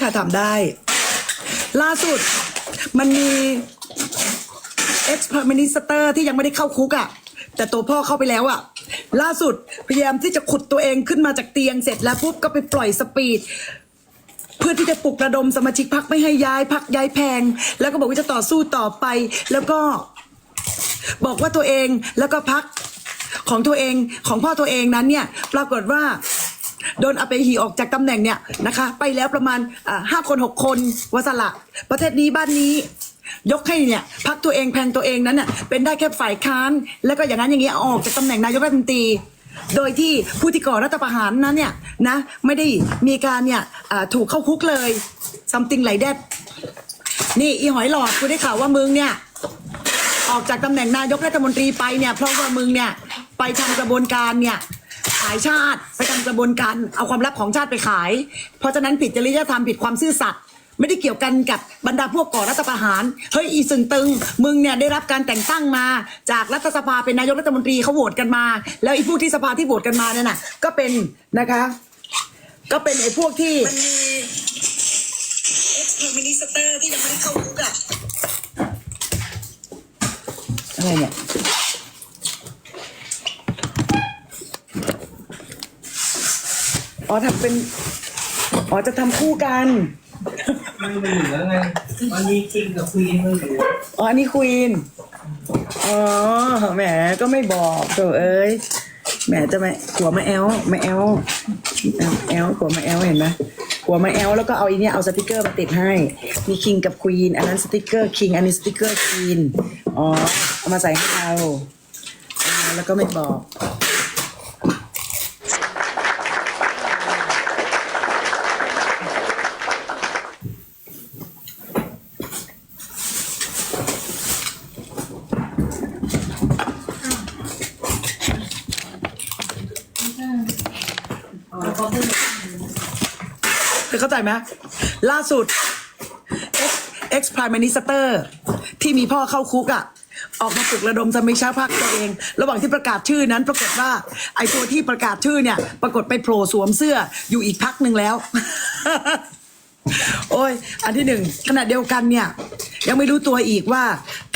ค่ะทำได้ ล่าสุดมันมี ex prime minister ที่ยังไม่ได้เข้าคุกอะ่ะ แต่ตัวพ่อเข้าไปแล้วอะ่ะ ล่าสุดพยายามที่จะขุดตัวเองขึ้นมาจากเตียงเสร็จแล้วปุ๊บก็ไปปล่อยสปีดเพื่อที่จะปลุกระดมสมาชิกพักไม่ให้ย้ายพักย้ายแพง แล้วก็บอกว่าจะต่อสู้ต่อไป แล้วก็บอกว่าตัวเองแล้วก็พักของตัวเองของพ่อตัวเองนั้นเนี่ย ปรากฏว่า โดนเอาไปหีออกจากตำแหน่งเนี่ยนะคะ ไปแล้วประมาณห้าคนหกคนวสละ ประเทศนี้บ้านนี้ ยกให้เนี่ยพักตัวเองแพงตัวเองนั้นน่ะเป็นได้แค่ฝ่ายค้าน แล้วก็อย่างนั้นอย่างนี้ออกจากตำแหน่งนายกรัฐมนตรีโดยที่ผู้ที่ก่อรัฐประหารนั้นเนี่ยนะไม่ได้มีการเนี่ยถูกเข้าคุกเลย something like that นี่อีหอยหลอดกูได้ข่าวว่ามึงเนี่ยออกจากตำแหน่งนายกรัฐมนตรีไปเนี่ยเพราะว่ามึงเนี่ยไปทำกระบวนการเนี่ย ขายชาติ ไปทำกระบวนการเอาความลับของชาติไปขาย เพราะฉะนั้นผิดจริยธรรมผิดความซื่อสัตย์ไม่ได้เกี่ยวกันกับบรรดาพวกก่อรัฐประหาร เฮ้ยอีสึงตึง มึงเนี่ยได้รับการแต่งตั้งมา จากรัฐสภาเป็นนายกรัฐมนตรีเขาโหวตกันมา แล้วไอีพวกที่สภาที่โหวตกันมาเนี่ยน่ะ ก็เป็นนะคะ ก็เป็นไอ้พวกที่มันมี ex prime minister ที่ยังไม่ได้เข้าคุกอะอะไรเนี่ย อ๋อทำเป็น อ๋อจะทำคู่กัน ไม่มันเหลือไงมันมีคิงกับควีนมันเหลืออ๋ออันนี้ควีน อ๋อ แหม ก็ไม่บอกโถเอ้ย แหมจะมาหัวมาแอลมาแอลแอลหัวมาแอลเห็นไหมหัวมาแอลแล้วก็เอาอีเนี่ยเอาสติกเกอร์มาติดให้ มีคิงกับควีน อันนั้นสติกเกอร์คิง อันนี้สติกเกอร์ควีน อ๋อ เอามาใส่ให้เราอ่าแล้วก็ไม่บอก เธอเข้าใจ ไหมล่าสุด ex prime minister ที่มีพ่อเข้าคุกอะ่ะ ออกมาปลุกระดมสมิชาพักตัวเอง ระหว่างที่ประกาศชื่อนั้นปรากฏว่า ไอ้ตัวที่ประกาศชื่อเนี่ย ปรากฏไปโผล่สวมเสื้ออยู่อีกพักหนึ่งแล้ว โอ้ย อันที่หนึ่งขณะเดียวกันเนี่ย ยังไม่รู้ตัวอีกว่า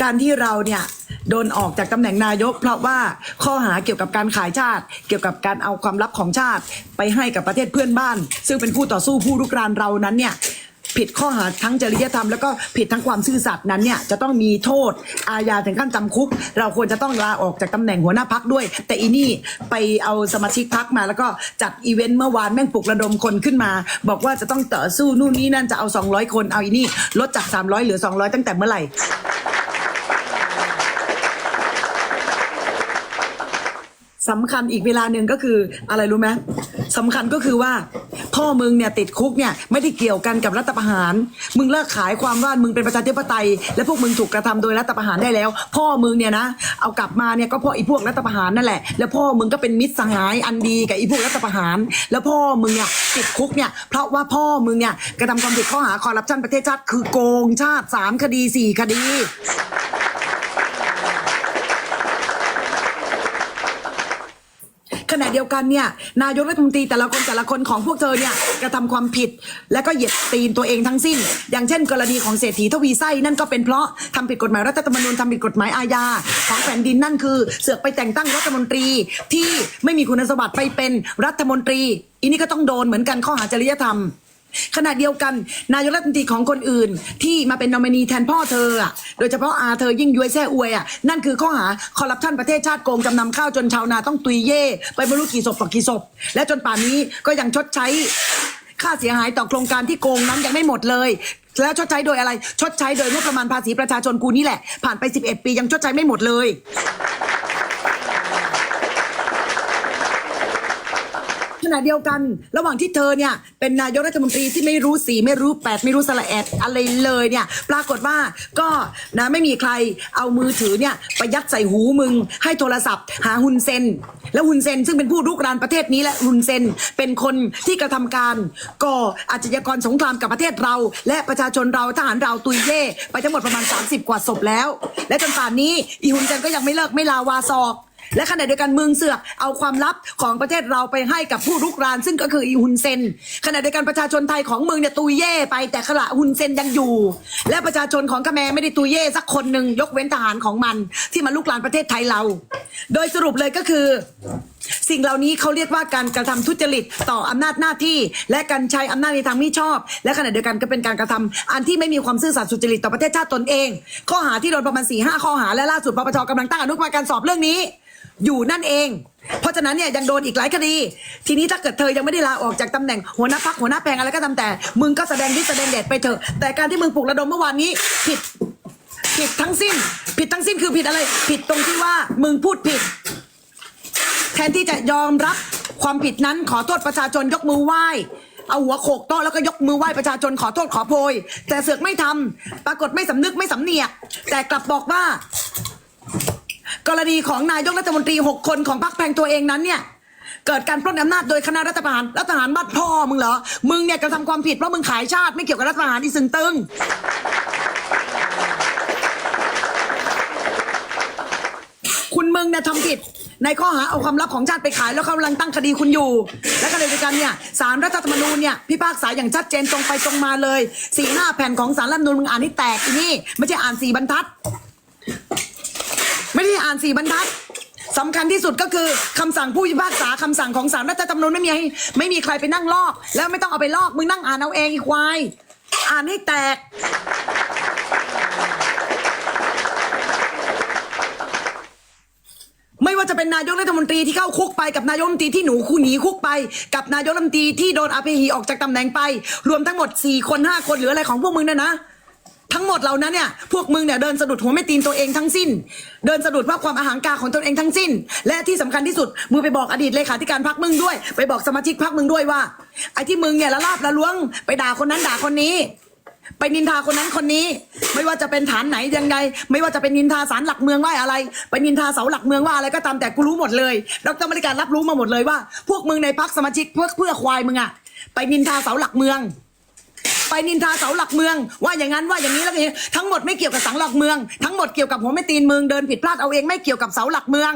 การที่เราเนี่ย โดนออกจากตำแหน่งนายก เพราะว่าข้อหาเกี่ยวกับการขายชาติ เกี่ยวกับการเอาความลับของชาติ ไปให้กับประเทศเพื่อนบ้าน ซึ่งเป็นผู้ต่อสู้ผู้รุกรานเรานั้นเนี่ยผิดข้อหาทั้งจริยธรรมแล้วก็ผิดทั้งความซื่อสัตย์นั้นเนี่ยจะต้องมีโทษอาญาถึงขั้นจำคุก เราควรจะต้องลาออกจากตำแหน่งหัวหน้าพักด้วย แต่อีนี่ไปเอาสมาชิกพักมา แล้วก็จัดอีเวนต์เมื่อวานแม่งปลุกระดมคนขึ้นมา บอกว่าจะต้องต่อสู้นู่นนี่นั่นจะเอา 200 คนเอาอีนี่ลดจาก 300 เหลือ 200 ตั้งแต่เมื่อไหร่ สำคัญอีกเวลาหนึ่งก็คืออะไรรู้ไหมสำคัญก็คือว่า พ่อมึงเนี่ยติดคุกเนี่ยไม่ได้เกี่ยวกันกับรัฐประหาร มึงเลิกขายความว่ามึงเป็นประชาธิปไตย และพวกมึงถูกกระทำโดยรัฐประหารได้แล้ว พ่อมึงเนี่ยนะเอากลับมาเนี่ยก็เพราะไอ้พวกรัฐประหารนั่นแหละแล้วพ่อมึงก็เป็นมิตรสหายอันดีกับไอ้พวกรัฐประหาร แล้วพ่อมึงเนี่ยติดคุกเนี่ยเพราะว่าพ่อมึงเนี่ยกระทำความผิดข้อหาคอร์รัปชันประเทศชาติคือโกงชาติสามคดีสี่คดี ขณะเดียวกันเนี่ยนายกรัฐมนตรีแต่ละคนแต่ละคนของพวกเธอเนี่ยกระทำความผิด และก็เหยียดตีนตัวเองทั้งสิ้น อย่างเช่น กรณีของเศรษฐีทวีไส้นั่นก็เป็นเพราะทำผิดกฎหมายรัฐธรรมนูญทำผิดกฎหมายอาญาของแผ่นดินนั่นคือ เสือกไปแต่งตั้งรัฐมนตรีที่ไม่มีคุณสมบัติไปเป็นรัฐมนตรีอันนี้ก็ต้องโดนเหมือนกันข้อหาจริยธรรม ขณะเดียวกัน นายกรัฐมนตรีของคนอื่น ที่มาเป็นนอมินีแทนพ่อเธออะโดยเฉพาะอาเธอยิ่งย้วยแซ่อวยอะนั่นคือข้อหาคอร์รัปชันประเทศชาติโกงจำนำข้าวจนชาวนาต้องตุยเย่ไปไม่รู้กี่ศพต่อกี่ศพ และจนป่านนี้ก็ยังชดใช้ค่าเสียหายต่อโครงการที่โกงนั้นยังไม่หมดเลย แล้วชดใช้โดยอะไร ชดใช้โดยงบประมาณภาษีประชาชนกูนี่แหละ ผ่านไป 11 ปียังชดใช้ไม่หมดเลย ณะเดียวกัน ระหว่างที่เธอเนี่ยเป็นนายกรัฐมนตรีที่ไม่รู้สีไม่รู้แปดไม่รู้สละแอดอะไรเลยเนี่ย ปรากฏว่าก็นะไม่มีใครเอามือถือเนี่ยไปยัดใส่หูมึง ให้โทรศัพท์ หาฮุนเซนแล้วฮุนเซนซึ่งเป็นผู้รุกรานประเทศนี้และฮุนเซนเป็นคนที่กระทำการก่ออาชญากรสงครามกับประเทศเรา และประชาชนเราทหารเราตุยเย่ไปทั้งหมดประมาณ 30 กว่าศพแล้ว และจนป่านนี้อีฮุนเซนก็ยังไม่เลิกไม่ลาวาซอก และขณะเดียวกันเมืองเสือกเอาความลับของประเทศเราไปให้กับผู้รุกราน ซึ่งก็คืออีฮุนเซนขณะเดียวกันประชาชนไทยของเมืองเนี่ยตุยเย่ไปแต่ขณะฮุนเซนยังอยู่ และประชาชนของกะแมไม่ได้ตุยเย่สักคนหนึ่งยกเว้นทหารของมัน ที่มาลุกรานประเทศไทยเรา โดยสรุปเลยก็คือ สิ่งเหล่านี้เขาเรียกว่าการกระทำทุจริตต่ออำนาจหน้าที่ และการใช้อำนาจในทางมิชอบ และขณะเดียวกันก็เป็นการกระทำอันที่ไม่มีความซื่อสัตย์สุจริตต่อประเทศชาติตนเอง ข้อหาที่โดนประมาณสี่ห้าข้อหาและล่าสุดปปชกำลังตั้งอนุกรรมการสอบเรื่องนี้ อยู่นั่นเอง เพราะฉะนั้นเนี่ยยังโดนอีกหลายคดี ทีนี้ถ้าเกิดเธอยังไม่ได้ลาออกจากตำแหน่งหัวหน้าพักหัวหน้าแปลงอะไรก็ตามแต่ มึงก็แสดงที่แสดงเดชไปเถอะ แต่การที่มึงปลุกระดมเมื่อวานนี้ผิด ผิดทั้งสิ้น ผิดทั้งสิ้นคือผิดอะไร ผิดตรงที่ว่ามึงพูดผิด แทนที่จะยอมรับความผิดนั้นขอโทษประชาชนยกมือไหว้เอาหัวโขกโต๊ะแล้วก็ยกมือไหว้ประชาชนขอโทษขอโพย แต่เสือกไม่ทำปรากฏไม่สำนึกไม่สำเนียก แต่กลับบอกว่า กรณีของนายกรัฐมนตรีหกคนของพรรคแพงตัวเองนั้นเนี่ยเกิดการปล้นอำนาจโดยคณะรัฐประหารรัฐประหารบ้านพ่อมึงเหรอ มึงเนี่ยกระทำความผิดเพราะมึงขายชาติไม่เกี่ยวกับรัฐประหารที่ซึงตึง คุณมึงเนี่ยทำผิดในข้อหาเอาความลับของชาติไปขายแล้วเขากำลังตั้งคดีคุณอยู่ และขณะเดียวกันเนี่ยสารรัฐธรรมนูญเนี่ยพิพากษาอย่างชัดเจนตรงไปตรงมาเลยสี่ห้าแผ่นของสารรัฐธรรมนูญมึงอ่านให้แตกอีนี่ไม่ใช่อ่านสี่บรรทัด ไม่ได้อ่านสี่บรรทัดสำคัญที่สุดก็คือคำสั่งผู้พิพากษาคำสั่งของศาลรัฐธรรมนูญไม่มีให้ไม่มีใครไปนั่งลอก แล้วไม่ต้องเอาไปลอกมึงนั่งอ่านเอาเองอีควายอ่านให้แตก ไม่ว่าจะเป็นนายกรัฐมนตรีที่เข้าคุกไปกับนายกรัฐมนตรีที่หนูคู่หนีคุกไป กับนายกรัฐมนตรีที่โดนอาเพหีออกจากตำแหน่งไป รวมทั้งหมด4คน5คนหรืออะไรของพวกมึงเนี่ยนะ ทั้งหมดเหล่านั้นเนี่ยพวกมึงเนี่ยเดินสะดุดหัวไม่ตีนตัวเองทั้งสิ้น เดินสะดุดเพราะความอาหารกาของตนเองทั้งสิ้น และที่สำคัญที่สุดมึงไปบอกอดีตเลขาธิการพักมึงด้วย ไปบอกสมาชิกพักมึงด้วยว่าไอ้ที่มึงเนี่ยละลาบละล้วง ไปด่าคนนั้นด่าคนนี้ ไปนินทาคนนั้นคนนี้ ไม่ว่าจะเป็นฐานไหนยังไงไม่ว่าจะเป็นนินทาสารหลักเมืองว่าอะไร ไปนินทาเสาหลักเมืองว่าอะไรก็ตามแต่กูรู้หมดเลยดรบริการรับรู้มาหมดเลยว่า พวกมึงในพักสมาชิกเพื่อเพื่อควายมึงอะไปนินทาเสาหลักเมือง ไปนินทาเสาหลักเมือง ว่าอย่างนั้นว่าอย่างนี้แล้วอย่างนี้ทั้งหมดไม่เกี่ยวกับเสาหลักเมือง ทั้งหมดเกี่ยวกับหัวไม่ตีนเมืองเดินผิดพลาดเอาเองไม่เกี่ยวกับเสาหลักเมือง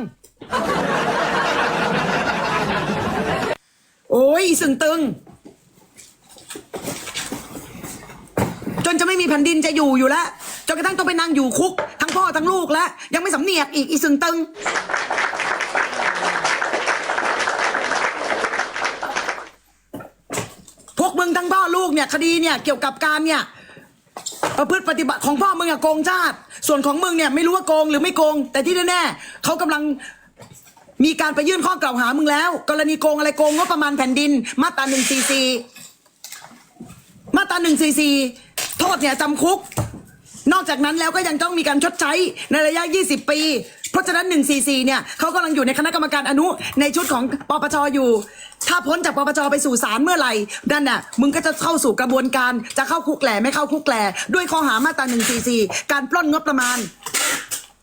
โอ้ยสึงตึง จนจะไม่มีแผ่นดินจะอยู่อยู่แล้วจนกระทั่งต้องไปนั่งอยู่คุก ทั้งพ่อทั้งลูกแล้วยังไม่สำเนียกอีกอีสึงตึง พวกมึงทั้งพ่อลู กเนี่ยคดีเนี่ยเกี่ยวกับการเนี่ยประพฤติปฏิบัติของพ่อมึงอะโกงชาติ ส่วนของมึงเนี่ยไม่รู้ว่าโกงหรือไม่โกง แต่ที่แน่ๆเขากำลังมีการไปยื่นข้อกล่าวหามึงแล้ว กรณีโกงอะไรโกงงบประมาณแผ่นดิน มาตราหนึ่งสี่สี่มาตราหนึ่งสี่สี่โทษเนี่ยจำคุก นอกจากนั้นแล้วก็ยังต้องมีการชดใช้ในระยะ 20 ปี เพราะฉะนั้น144เนี่ยเขากำลังอยู่ในคณะกรรมการอนุในชุดของปปชอยู่ ถ้าพ้นจากปปชไปสู่ศาลเมื่อไหร่นั่นน่ะมึงก็จะเข้าสู่กระบวนการจะเข้าคุกแหล่ไม่เข้าคุกแหล่ด้วยข้อหามาตรา144การปล้นงบประมาณ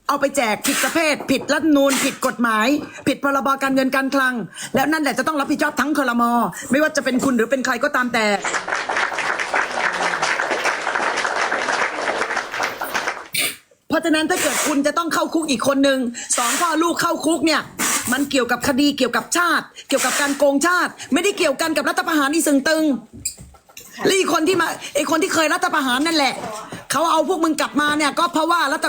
เอาไปแจกผิดประเภท ผิดรัฐนูนผิดกฎหมาย ผิดพรบการเงินการคลัง แล้วนั่นแหละจะต้องรับผิดชอบทั้งคลมไม่ว่าจะเป็นคุณหรือเป็นใครก็ตามแต่ เพราะฉะนั้นถ้าเกิดคุณจะต้องเข้าคุกอีกคนนึงสองพ่อลูกเข้าคุกเนี่ย มันเกี่ยวกับคดีเกี่ยวกับชาติ เกี่ยวกับการโกงชาติ ไม่ได้เกี่ยวกันกับรัฐประหารนี่ซึงตึงและอีกคนที่มาไอคนที่เคยรัฐประหารนั่นแหละเขาเอาพวกมึงกลับมาเนี่ย ก็เพราะว่ารัฐ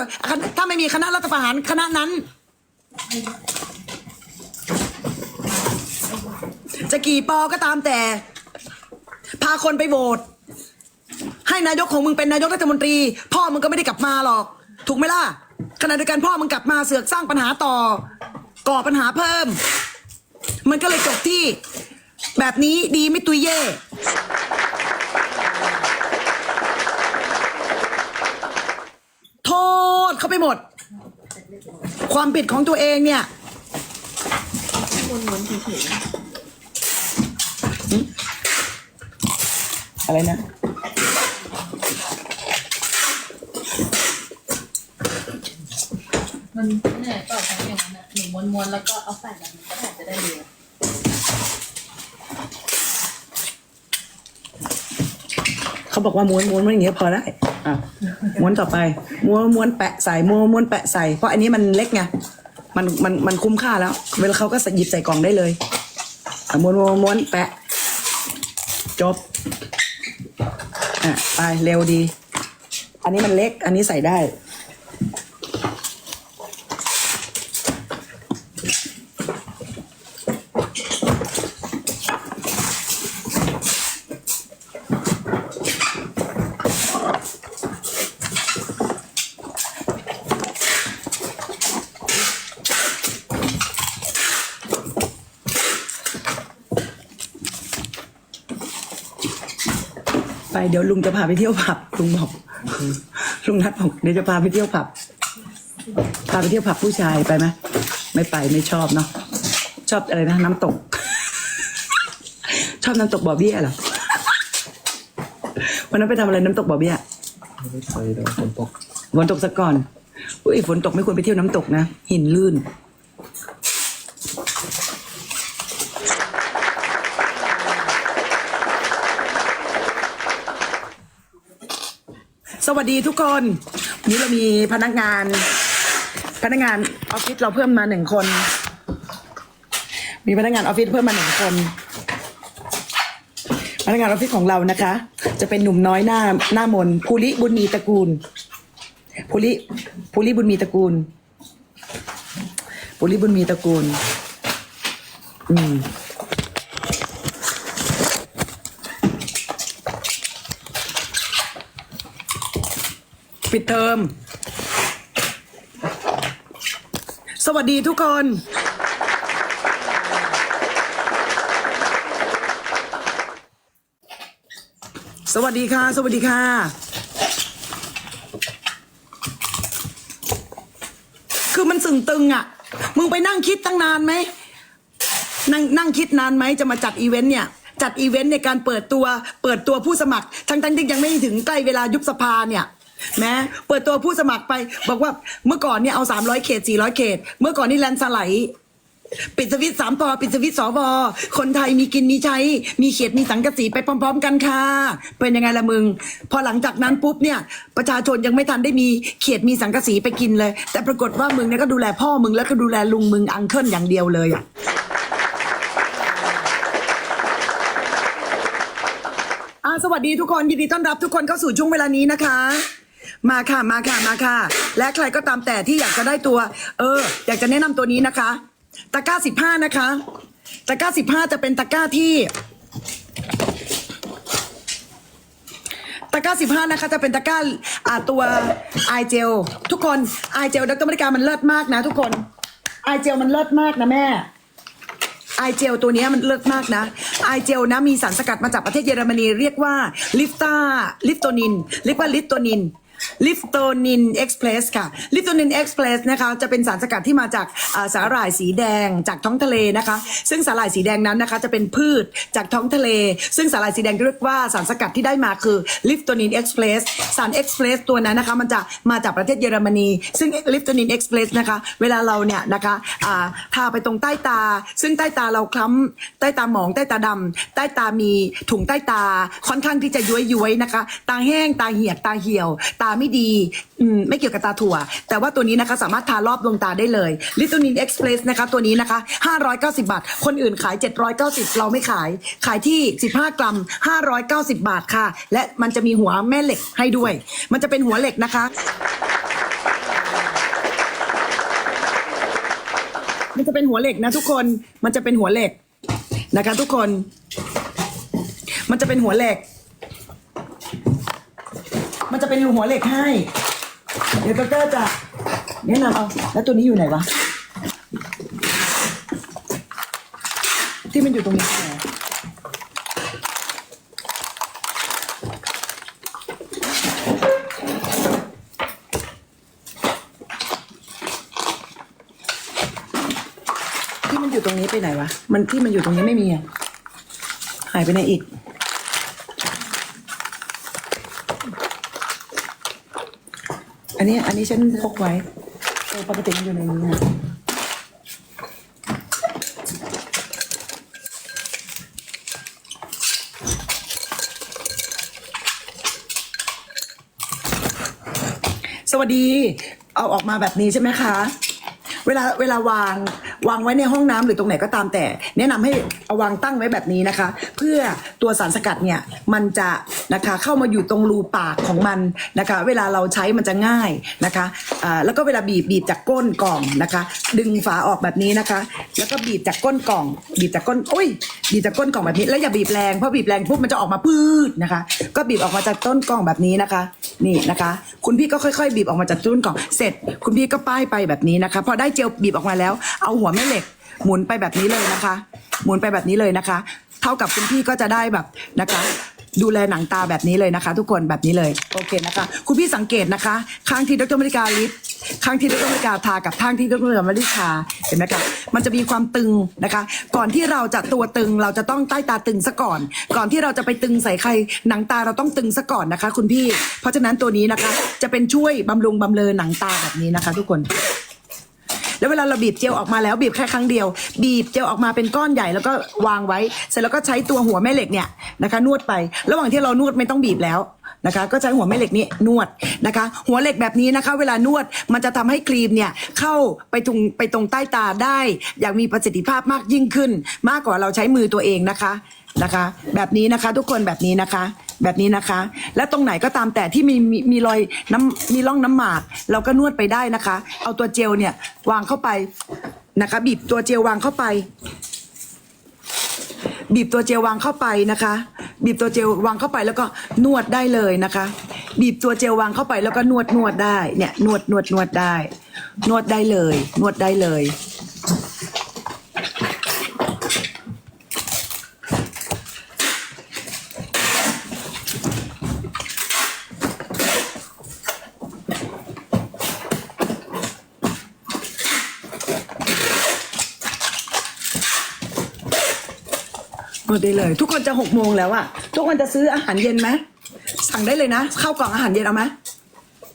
ถ้าไม่มีคณะรัฐประหารคณะนั้น จะกี่ปอก็ตามแต่ พาคนไปโหวตให้นายกของมึงเป็นนายกรัฐมนตรี พ่อมึงก็ไม่ได้กลับมาหรอก ถูกไหมล่ะขณะเดียวกันพ่อมึงกลับมาเสือกสร้างปัญหาต่อ ก่อปัญหาเพิ่ม มันก็เลยจบที่ แบบนี้ดีไม่ตุยเย่โทษเขาไปหมด ความผิดของตัวเองเนี่ยอะไรนะ มันเหนื่อยเปล่าทั้งอย่างนั้นอะหนูม้วนๆแล้วก็เอาใส่แบบนี้ก็อาจจะได้เร็วเขาบอกว่าม้วนม้วนม้วนอย่างเงี้ยพอได้อะม้วนต่อไป ม้วนม้วนแปะใส่ม้วนม้วนแปะใส่เพราะอันนี้มันเล็กไงมันมันมันคุ้มค่าแล้ว เวลาเขาก็หยิบใส่กล่องได้เลยอะม้วนม้วนม้วนแปะ จบอะไปเร็วดี อันนี้มันเล็กอันนี้ใส่ได้ เดี๋ยวลุงจะพาไปเที่ยวผับลุงบอกลุงนัดบอกเดี๋ยวจะพาไปเที่ยวผับ พาไปเที่ยวผับผู้ชายไปไหมไม่ไปไม่ชอบเนาะชอบอะไรนะน้ำตก ชอบน้ำตกบ่อเบี้ยเหรอวันนั้นไปทำอะไรน้ำตกบ่อเบี้ยไม่ได้ไปแต่ฝนตกฝนตกซะก่อนอุ้ยฝนตกไม่ควรไปเที่ยวน้ำตกนะหินลื่น สวัสดีทุกคนวันนี้เรามีพนักงาน พนักงานออฟฟิศเราเพิ่มมาหนึ่งคน มีพนักงานออฟฟิศเพิ่มมาหนึ่งคน พนักงานออฟฟิศของเรานะคะ จะเป็นหนุ่มน้อยหน้าหน้ามนต์ภูริบุญมีตระกูลภูริภูริบุญมีตระกูลภูริบุญมีตระกูล อืม ปิดเทอม สวัสดีทุกคน สวัสดีค่ะ สวัสดีค่ะคือมันสึงตึงอะ่ะ มึงไปนั่งคิดตั้งนานไหม นั่งนั่งคิดนานไหมจะมาจัดอีเวนต์เนี่ย จัดอีเวนต์ในการเปิดตัว เปิดตัวผู้สมัคร ทั้งทั้งที่ยังไม่ถึงใกล้เวลายุบสภาเนี่ย แม้เปิดตัวผู้สมัครไป บอกว่าเมื่อก่อนเนี่ยเอา 300 เขต 400 เขต เมื่อก่อนนี่แลนสไลด์ปิดสวิตสามปอปิดสวิตสวคนไทยมีกินมีใช้ มีเขตมีสังกสีไปพร้อม ๆ กันค่ะ เป็นยังไงละมึง พอหลังจากนั้นปุ๊บเนี่ย ประชาชนยังไม่ทันได้มีเขตมีสังกสีไปกินเลย แต่ปรากฏว่ามึงเนี่ยก็ดูแลพ่อมึงแล้วก็ดูแลลุงมึงอังเคิลอย่างเดียวเลยอะสวัสดีทุกคนยินดีต้อนรับทุกคนเข้าสู่ช่วงเวลานี้นะคะ มาค่ะมาค่ะมาค่ะ และใครก็ตามแต่ที่อยากจะได้ตัว เออ อยากจะแนะนำตัวนี้นะคะตะกร้าสิบห้านะคะตะกร้าสิบห้าจะเป็นตะกร้าที่ตะกร้าสิบห้านะคะจะเป็นตะกร้าอ่าตัวไอเจลทุกคนไอเจลดรมริกามันเลิศมากนะ ทุกคนไอเจลมันเลิศมากนะแม่ไอเจลตัวนี้มันเลิศมากนะไอเจลนะมีสารสกัดมาจากประเทศเยอรมนีเรียกว่าลิฟตาลิฟโตนินเรียกว่าลิฟโตนิน ลิฟโตนินเอ็กซ์เพรสค่ะลิฟโตนินเอ็กซ์เพรสนะคะจะเป็นสารสกัดที่มาจากสาหร่ายสีแดงจากท้องทะเลนะคะ ซึ่งสาหร่ายสีแดงนั้นนะคะจะเป็นพืชจากท้องทะเล ซึ่งสาหร่ายสีแดงเรียกว่าสารสกัดที่ได้มาคือลิฟโตนินเอ็กซ์เพรสสารเอ็กซ์เพรสตัวนั้นนะคะมันจะมาจากประเทศเยอรมนี ซึ่งลิฟโตนินเอ็กซ์เพรสนะคะเวลาเราเนี่ยนะคะทาไปตรงใต้ตา ซึ่งใต้ตาเราคล้ำใต้ตาหมองใต้ตาดำใต้ตามีถุงใต้ตาค่อนข้างที่จะย้วยย้วยๆนะคะ ตาแห้งตาเหี่ยตาเหี่ยวตาาไม่ดีอืมไม่เกี่ยวกับตาถั่ว แต่ว่าตัวนี้นะคะสามารถทารอบดวงตาได้เลยลิต t นินเอ็กซ์เพรสนะคะตัวนี้นะคะ 590 บาท คนอื่นขาย 790 เราไม่ขาย ขายที่ 15 กรัม 590 บาทค่ะ และมันจะมีหัวแม่เหล็กให้ด้วย มันจะเป็นหัวเหล็กนะคะมันจะเป็นหัวเหล็กนะทุกคน มันจะเป็นหัวเหล็กนะคะทุกคน มันจะเป็นหัวเหล็ก มันจะเป็นหัวเหล็กให้ เดี๋ยวก็เกอร์จะแนะนำเอา แล้วตัวนี้อยู่ไหนวะ ที่มันอยู่ตรงนี้ใช่ไหนที่มันอยู่ตรงนี้ไปไหนวะ มันที่มันอยู่ตรงนี้ไม่มีอะหายไปไหนอีก อันนี้อันนี้ฉันพกไว้เออปกติมันอยู่ในนี้นะสวัสดี เอาออกมาแบบนี้ใช่ไหมคะ เวลาเวลาวาง วางไว้ในห้องน้ำหรือตรงไหนก็ตามแต่ แนะนำให้เอาวางตั้งไว้แบบนี้นะคะ เพื่อตัวสารสกัดเนี่ยมันจะนะคะเข้ามาอยู่ตรงรูปากของมันนะคะ เวลาเราใช้มันจะง่ายนะคะอ่าแล้วก็เวลาบีบบีบจากก้นกล่องนะคะ ดึงฝาออกแบบนี้นะคะ แล้วก็บีบจากก้นกล่อง บีบจากก้นโอ้ยบีบจากก้นกล่องแบบนี้แล้วอย่าบีบแรงเพราะบีบแรงปุ๊บมันจะออกมาพืดนะคะ ก็บีบออกมาจากต้นกล่องแบบนี้นะคะ นี่นะคะ คุณพี่ก็ค่อยๆ บีบออกมาจากต้นกล่อง เสร็จ คุณพี่ก็ป้ายไปแบบนี้นะคะพอได้เจลบีบออกมาแล้วเอาหัวแม่เหล็ก หมุนไปแบบนี้เลยนะคะ หมุนไปแบบนี้เลยนะคะ เท่ากับคุณพี่ก็จะได้แบบนะคะ ดูแลหนังตาแบบนี้เลยนะคะ ทุกคนแบบนี้เลยโอเคนะคะ คุณพี่สังเกตนะคะ ข้างที่ดรมริกาลิปข้างที่ดรมริกาทากับข้างที่ดรมริกาเห็นไหมคะมันจะมีความตึงนะคะ ก่อนที่เราจะตัวตึงเราจะต้องใต้ตาตึงซะก่อน ก่อนที่เราจะไปตึงใส่ใครหนังตาเราต้องตึงซะก่อนนะคะ คุณพี่ เพราะฉะนั้นตัวนี้นะคะ จะเป็นช่วยบำรุงบำเรอหนังตาแบบนี้นะคะ ทุกคน แล้วเวลาเราบีบเจลออกมาแล้วบีบแค่ครั้งเดียว บีบเจลออกมาเป็นก้อนใหญ่แล้วก็วางไว้ เสร็จแล้วก็ใช้ตัวหัวแม่เหล็กเนี่ยนะคะ นวดไป ระหว่างที่เรานวดไม่ต้องบีบแล้วนะคะ ก็ใช้หัวแม่เหล็กนี้นวดนะคะ หัวเหล็กแบบนี้นะคะ เวลานวดมันจะทำให้ครีมเนี่ยเข้าไปตรงไปตรงใต้ตาได้ อย่างมีประสิทธิภาพมากยิ่งขึ้น มากกว่าเราใช้มือตัวเองนะคะ นะคะ แบบนี้นะคะทุกคนแบบนี้นะคะ แบบนี้นะคะ และตรงไหนก็ตามแต่ที่มีมีมีรอยน้ำมีร่องน้ำหมาก เราก็นวดไปได้นะคะ เอาตัวเจลเนี่ยวางเข้าไปนะคะ บีบตัวเจลวางเข้าไป บีบตัวเจลวางเข้าไปนะคะ บีบตัวเจลวางเข้าไปแล้วก็นวดได้เลยนะคะ บีบตัวเจลวางเข้าไปแล้วก็นวดนวดได้เนี่ยนวดนวดนวดได้ นวดได้เลย นวดได้เลย นวดได้เลย ทุกคนจะหกโมงแล้วอะทุกคนจะซื้ออาหารเย็นไหมสั่งได้เลยนะข้าวกล่องอาหารเย็นเอาไหม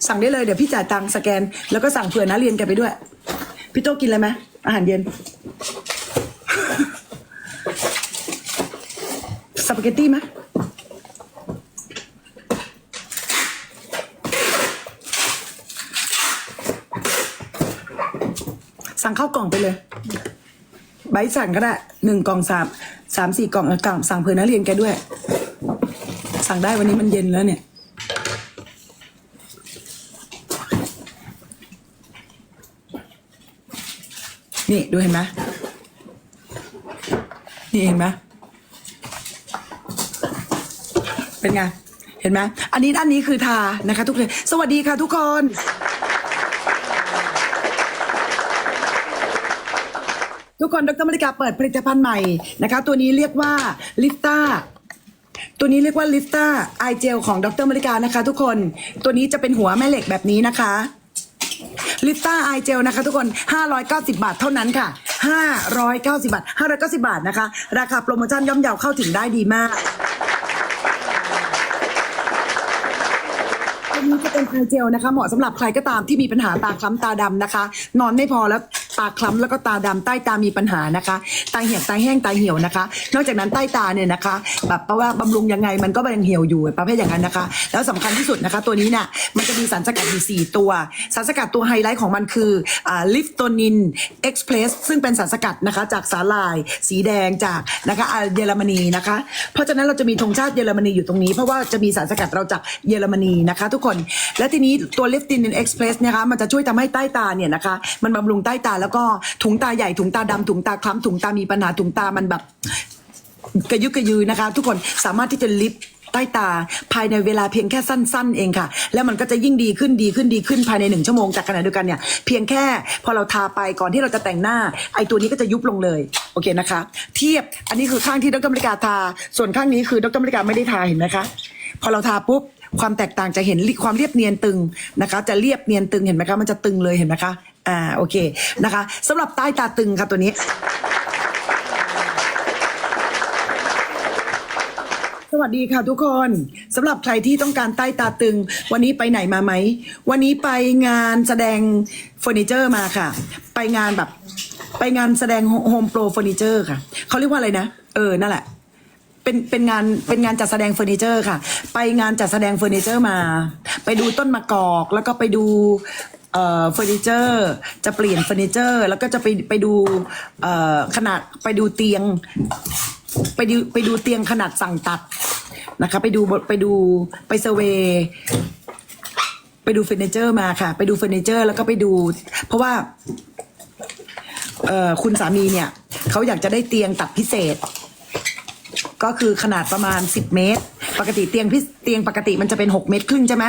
สั่งได้เลยเดี๋ยวพี่จ่ายตังค์สแกน แล้วก็สั่งเผื่อนะเรียนแกไปด้วย พี่โตกินอะไรไหมอาหารเย็นสปาเกตตี้ไหมสั่งข้าวกล่องไปเลย ใบสั่งก็ได้หนึ่งกล่องสาม สามสี่กล่องกล่องสั่งเผื่อนักเรียนแกด้วย สั่งได้วันนี้มันเย็นแล้วเนี่ย นี่ดูเห็นไหมนี่เห็นไหมเป็นไง เห็นไหมอันนี้ด้านนี้คือทานะคะ ทุกคน สวัสดีค่ะทุกคน ทุกคนดรมริกาเปิดผลิตภัณฑ์ใหม่นะคะ ตัวนี้เรียกว่าลิฟต้าตัวนี้เรียกว่าลิฟต้าไอเจลของดรมริกานะคะ ทุกคนตัวนี้จะเป็นหัวแม่เหล็กแบบนี้นะคะลิฟต้าไอเจลนะคะ ทุกคน 590 บาทเท่านั้นค่ะ 590 บาท 590 บาทนะคะ ราคาโปรโมชั่นย่อมเยาเข้าถึงได้ดีมากตัวนี้จะเป็นไอเจลนะคะ เหมาะสำหรับใครก็ตามที่มีปัญหาตาคล้ำตาดำนะคะ นอนไม่พอแล้ว ตาคล้ำแล้วก็ตาดำใต้ตามีปัญหานะคะ ตาเหี่ยวตาแห้งตาเหี่ยวนะคะ นอกจากนั้นใต้ตาเนี่ยนะคะแบบเพราะว่าบำรุงยังไงมันก็ยังเหี่ยวอยู่ประเภทอย่างนั้นนะคะ แล้วสำคัญที่สุดนะคะ ตัวนี้เนี่ยมันจะมีสารสกัดอยู่ 4 ตัว สารสกัดตัวไฮไลท์ของมันคืออ่าลิฟโตนินเอ็กซ์เพรสซึ่งเป็นสารสกัดนะคะจากสาลาย สีแดงจากนะคะเยอรมนีนะคะ เพราะฉะนั้นเราจะมีธงชาติเยอรมนีอยู่ตรงนี้เพราะว่าจะมีสารสกัดเราจากเยอรมนีนะคะ ทุกคนและทีนี้ตัวลิฟตินเอ็กซ์เพรสนะคะมันจะช่วยทำให้ใต้ตาเนี่ยนะคะมันบำรุงใต้ตาแล้วก็ถุงตาใหญ่ถุงตาดำถุงตาคล้ำถุงตามีปัญหาถุงตามันแบบกระยุกกระยือนะคะ ทุกคนสามารถที่จะลิฟใต้ตาภายในเวลาเพียงแค่สั้น ๆ เองค่ะ แล้วมันก็จะยิ่งดีขึ้นดีขึ้นดีขึ้นภายในหนึ่งชั่วโมงจากขณะเดียวกันเนี่ยเพียงแค่พอเราทาไปก่อนที่เราจะแต่งหน้า ไอตัวนี้ก็จะยุบลงเลยโอเคนะคะ เทียบอันนี้คือข้างที่ดรมริกาทา ส่วนข้างนี้คือดรมริกาไม่ได้ทาเห็นไหมคะพอเราทาปุ๊บความแตกต่างจะเห็นความเรียบเนียนตึงนะคะ จะเรียบเนียนตึงเห็นไหมคะมันจะตึงเลยเห็นไหมคะ อ่าโอเคนะคะสำหรับใต้ตาตึงค่ะตัวนี้ สวัสดีค่ะทุกคนสำหรับใครที่ต้องการใต้ตาตึง วันนี้ไปไหนมาไหม วันนี้ไปงานแสดงเฟอร์นิเจอร์มาค่ะ ไปงานแบบไปงานแสดงโฮมโปรเฟอร์นิเจอร์ค่ะเขาเรียกว่าอะไรนะเออนั่นแหละเป็นเป็นงานเป็นงานจัดแสดงเฟอร์นิเจอร์ค่ะ ไปงานจัดแสดงเฟอร์นิเจอร์มา ไปดูต้นมะกอก แล้วก็ไปดู เอ่อเฟอร์นิเจอร์ จะเปลี่ยนเฟอร์นิเจอร์ แล้วก็จะไปไปดูเอ่อขนาดไปดูเตียง ไปดูไปดูเตียงขนาดสั่งตัดนะคะ ไปดูไปดูไปเซเวไปดูเฟอร์นิเจอร์มาค่ะ ไปดูเฟอร์นิเจอร์ แล้วก็ไปดู เพราะว่าเอ่อคุณสามีเนี่ยเขาอยากจะได้เตียงตัดพิเศษ ก็คือขนาดประมาณ 10 เมตร ปกติเตียงพิเตียงปกติมันจะเป็น 6 เมตรครึ่งใช่ไหม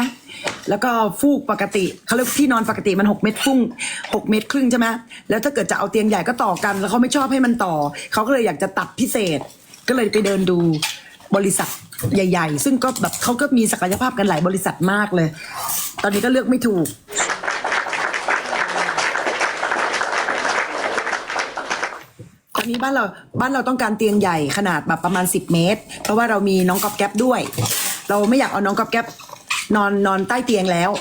แล้วก็ฟูกปกติเขาเรียกที่นอนปกติมัน6เมตรฟุ้ง6เมตรครึ่งใช่ไหมแล้วถ้าเกิดจะเอาเตียงใหญ่ก็ต่อกัน แล้วเขาไม่ชอบให้มันต่อ เขาก็เลยอยากจะตัดพิเศษ ก็เลยไปเดินดูบริษัทใหญ่ ๆ ซึ่งก็แบบเขาก็มีศักยภาพกันหลายบริษัทมากเลย ตอนนี้ก็เลือกไม่ถูก ตอ นนี้บ้านเราบ้านเราต้องการเตียงใหญ่ขนาดแบบประมาณ 10 เมตร เพราะว่าเรามีน้องกอบแก๊บด้วย เราไม่อยากเอาน้องกอบแก๊บนอนนอนใต้เตียงแล้ว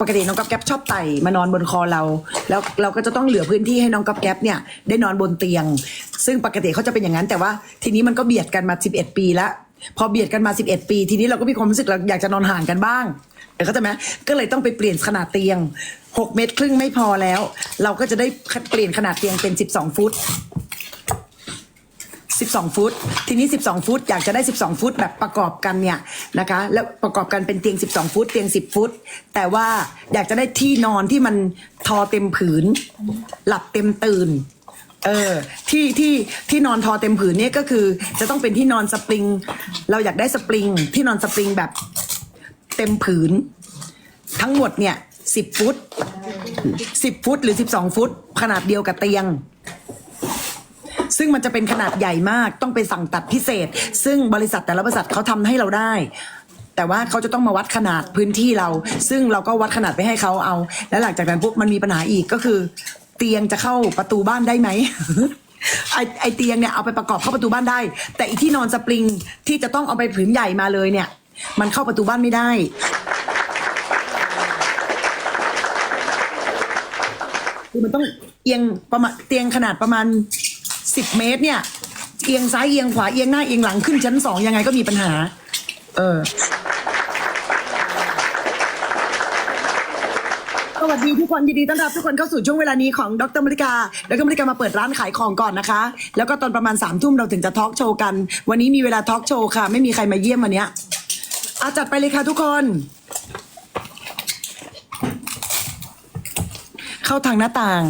ปกติน้องกอบแก๊บชอบไต่มานอนบนคอเรา แล้วเราก็จะต้องเหลือพื้นที่ให้น้องกอบแก๊บเนี่ยได้นอนบนเตียง ซึ่งปกติเขาจะเป็นอย่างนั้น แต่ว่าทีนี้มันก็เบียดกันมา 11 ปีแล้วพอเบียดกันมา 11 ปี ทีนี้เราก็มีความรู้สึกเราอยากจะนอนห่างกันบ้างเดี๋ยวเขาใจไหมก็เลยต้องไปเปลี่ยนขนาดเตียง 6 เมตรครึ่งไม่พอแล้ว เราก็จะได้เปลี่ยนขนาดเตียงเป็น 12 ฟุต 12 ฟุต ทีนี้ 12 ฟุต อยากจะได้ 12 ฟุตแบบประกอบกันเนี่ยนะคะ แล้วประกอบกันเป็นเตียง 12 ฟุต เตียง 10 ฟุต แต่ว่าอยากจะได้ที่นอนที่มันทอเต็มผืน หลับเต็มตื่น เออ ที่ที่ที่นอนทอเต็มผืนเนี่ยก็คือ จะต้องเป็นที่นอนสปริง เราอยากได้สปริง ที่นอนสปริงแบบเต็มผืน ทั้งหมดเนี่ย 10 ฟุต 10 ฟุตหรือ 12 ฟุต ขนาดเดียวกับเตียง ซึ่งมันจะเป็นขนาดใหญ่มากต้องไปสั่งตัดพิเศษ ซึ่งบริษัทแต่ละบริษัทเขาทำให้เราได้ แต่ว่าเขาจะต้องมาวัดขนาดพื้นที่เรา ซึ่งเราก็วัดขนาดไปให้เขาเอา แล้วหลังจากนั้นปุ๊บมันมีปัญหาอีกก็คือ เตียงจะเข้าประตูบ้านได้ไหมไอไอเตียงเนี่ยเอาไปประกอบเข้าประตูบ้านได้ แต่อีที่นอนสปริงที่จะต้องเอาไปผืนใหญ่มาเลยเนี่ย มันเข้าประตูบ้านไม่ได้ คือมันต้องเอียงประมาณเตียงขนาดประมาณ สิบเมตรเนี่ย เอียงซ้ายเอียงขวาเอียงหน้าเอียงหลังขึ้นชั้นสองยังไงก็มีปัญหา เออสวัสดีทุกคนยินดีต้อนรับทุกคนเข้าสู่ช่วงเวลานี้ของดรมริกาดรมริกามาเปิดร้านขายของก่อนนะคะ แล้วก็ตอนประมาณสามทุ่มเราถึงจะทอล์กโชว์กัน วันนี้มีเวลาทอล์กโชว์ค่ะ ไม่มีใครมาเยี่ยมวันเนี้ยอาจัดไปเลยค่ะทุกคน เข้าทางหน้าต่าง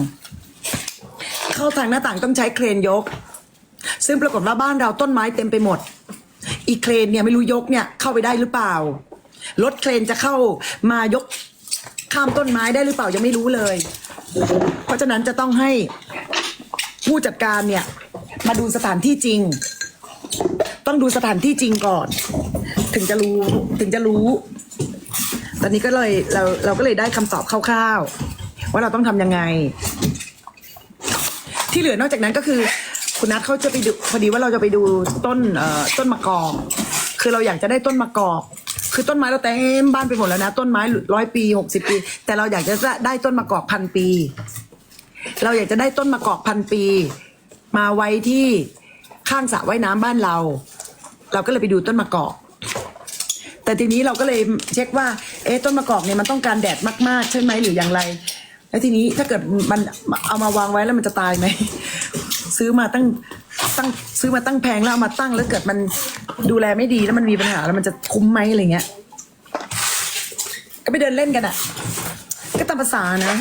เข้าทางหน้าต่างต้องใช้เครนยก ซึ่งปรากฏว่าบ้านเราต้นไม้เต็มไปหมด อีเครนเนี่ยไม่รู้ยกเนี่ยเข้าไปได้หรือเปล่า รถเครนจะเข้ามายกข้ามต้นไม้ได้หรือเปล่ายังไม่รู้เลย เพราะฉะนั้นจะต้องให้ผู้จัดการเนี่ย มาดูสถานที่จริง ต้องดูสถานที่จริงก่อน ถึงจะรู้ถึงจะรู้ ตอนนี้ก็เลยเราเราก็เลยได้คำตอบคร่าวๆว่าเราต้องทำยังไง ที่เหลือนอกจากนั้นก็คือ คุณนัทเขาจะไปดูพอดีว่าเราจะไปดูต้นเอ่อต้นมะกอกคือเราอยากจะได้ต้นมะกอกคือต้นไม้เราเต็มบ้านไปหมดแล้วนะ ต้นไม้ร้อยปีหกสิบปี แต่เราอยากจะได้ต้นมะกอกพันปี เราอยากจะได้ต้นมะกอกพันปี มาไว้ที่ข้างสระว่ายน้ำบ้านเรา เราก็เลยไปดูต้นมะกอกแต่ทีนี้เราก็เลยเช็คว่า เอ๊ะต้นมะกอกเนี่ยมันต้องการแดดมาก ๆ ใช่ไหมหรืออย่างไร แล้วทีนี้ถ้าเกิดมันเอามาวางไว้แล้วมันจะตายไหม ซื้อมาตั้งตั้งซื้อมาตั้งแพงแล้วเอามาตั้งแล้วเกิดมันดูแลไม่ดีแล้วมันมีปัญหาแล้วมันจะคุ้มไหมอะไรเงี้ย ก็ไปเดินเล่นกันอะ ก็ตามภาษานะ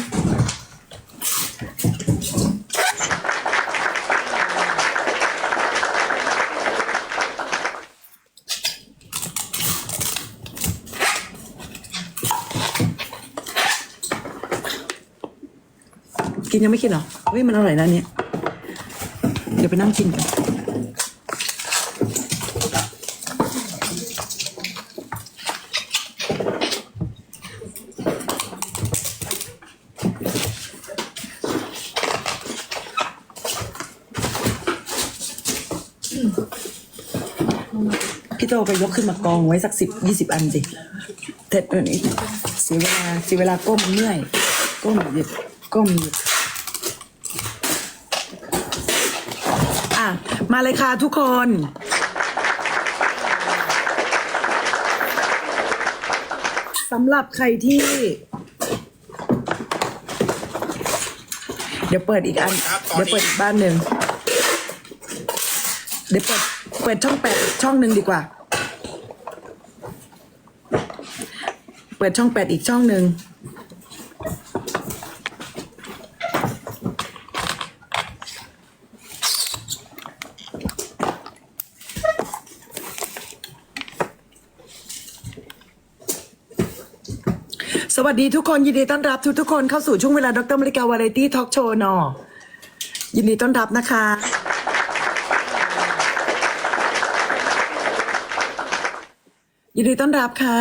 กินยังไม่กินเหรอเฮ้ยมันอร่อยนะเนี่ยเดี๋ยวไปนั่งกินกันพี่โตไปยกขึ้นมากองไว้สักสิบยี่สิบอันสิเท็ดอันนี้เสียเวลาเสียเวลาก้มเมื่อยก้มหยิบก้มหยิบอะ มาเลยค่ะทุกคน สำหรับใครที่ เดี๋ยวเปิดอีกอัน ครับตอนนี้ เดี๋ยวเปิดอีกบ้านหนึ่งเดี๋ยวเปิดเปิดช่องแปดอีกช่องหนึ่งดีกว่า เปิดช่องแปดอีกช่องหนึ่ง วัสดีทุกคนยินดีต้อนรับทุกทุกๆคนเข้าสู่ช่วงเวลาดรมริกาวาไรตี้ทอล์กโชว์นอยินดีต้อนรับนะคะ ยินดีต้อนรับค่ะ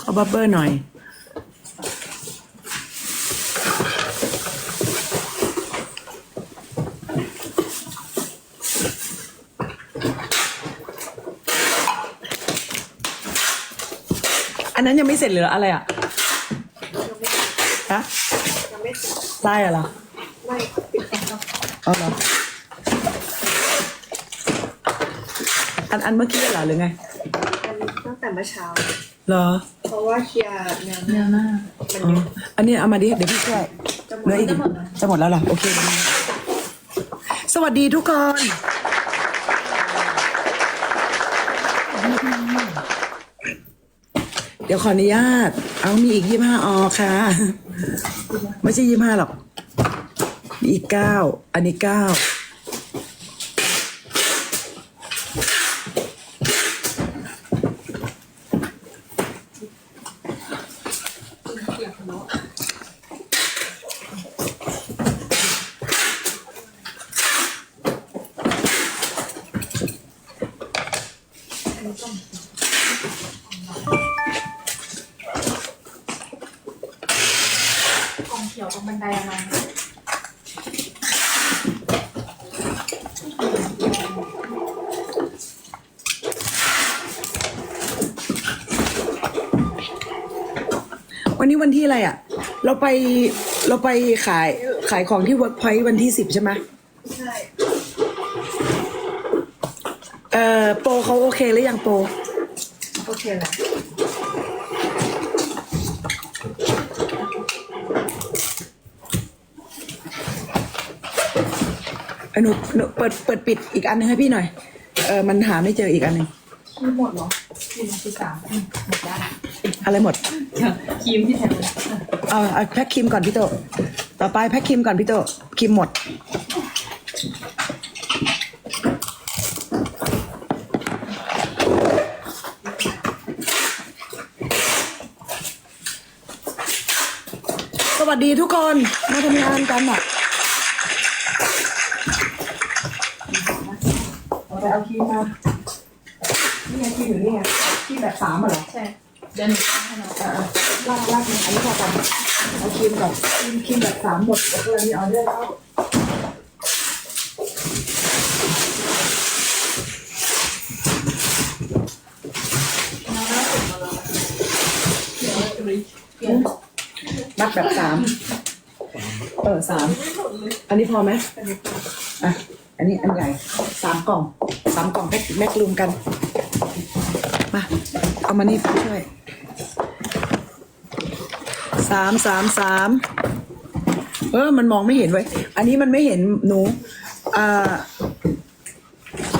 ขอบับเบอร์หน่อย อันนั้นยังไม่เสร็จเหรืออะไรอะฮะไส้อะเหรอไม่ปิดแอร์แล้วเอาเหรออันอันเมื่อกี้เหรอหรือไงอันนี้ตั้งแต่เมื่อเช้า เหรอ เพราะว่าเคลียร์งานเดี๋ยวหน้ามันอ๋เยออะอันนี้เอามาดิเดี๋ยวพี่ช่วยจะหมเหลือดอีกจะหมดแล้วจะหมดแล้วเหรอโอเค สวัสดีทุกคน ดี๋ยวขออนุญาต เอามีอีกยี่ห้าอค่ะ ไม่ใช่ยี่ห้าหรอก มีอีกเก้า อันนี้เก้า กองเขียวกับบันไดอะไร วันนี้วันที่อะไรอะ เราไปเราไปขายขายของที่เวิร์กพอยต์วันที่สิบใช่ไหมใช่เอ่อโปรเขาโอเคหรือยังโปรโอเคแล้วเอ้ยหนูหนูเปิดเปิดปิดอีกอันหนึงให้พี่หน่อย เออมันหาไม่เจออีกอันหนึ่งครีมหมดเหรอครีมที่สาม อืมหมดได้อะไรหมด ครีมที่แถมเอาเอาแพ็คครีมก่อนพี่โต ต่อไปแพ็คครีมก่อนพี่โตครีมหมด สวัสดีทุกคนมาทำงานกันอะเอาไปเอาครีมมานี่ไงครีมอยู่นี่ไงครีมแบบสามเหรอ ใช่เดี๋ยวหนู อะอะลากลากมาอันนี้พอก่อนเอาครีมก่อนครีมครีมแบบสามหมดแล้วก็เลยมีออเดอร์แล้วน้องล่าแล้วเดี๋ยวจะไปเปลี่ยนมัดแบบสามเออสามอันนี้พอไหมอะอันนี้อันใหญ่สามกล่องสามกล่องแพ็คแม็กรวมกันมาเอามานี่ช่วย สามสามสามเออ มันมองไม่เห็นไว้ยอันนี้มันไม่เห็นหนูอ่า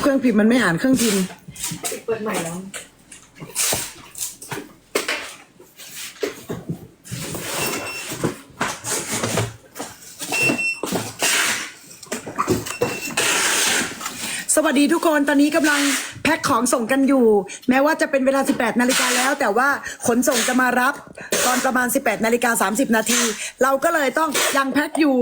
เครื่องพิมพ์มันไม่อ่านเครื่องพิมพ์เปิดใหม่แล้วสวัสดีทุกคนตอนนี้กำลังแพ็คของส่งกันอยู่ แม้ว่าจะเป็นเวลา 18 นาฬิกาแล้ว แต่ว่าขนส่งจะมารับต อนประมาณ 18นาฬิกา30 นาที เราก็เลยต้องยังแพ็คอยู่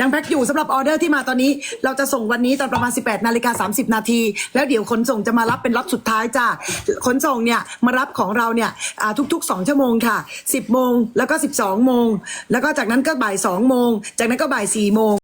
ยังแพ็คอยู่สำหรับออเดอร์ที่มาตอนนี้ เราจะส่งวันนี้ตอนประมาณ 18นาฬิกา30 นาที แล้วเดี๋ยวขนส่งจะมารับเป็นล็อตสุดท้ายจ้าขนส่งเนี่ยมารับของเราเนี่ยทุก ๆ 2 ชั่วโมงค่ะ 10โมงแล้วก็ 12โมงแล้วก็จากนั้นก็บ่าย2โมงจากนั้นก็บ่าย4โมง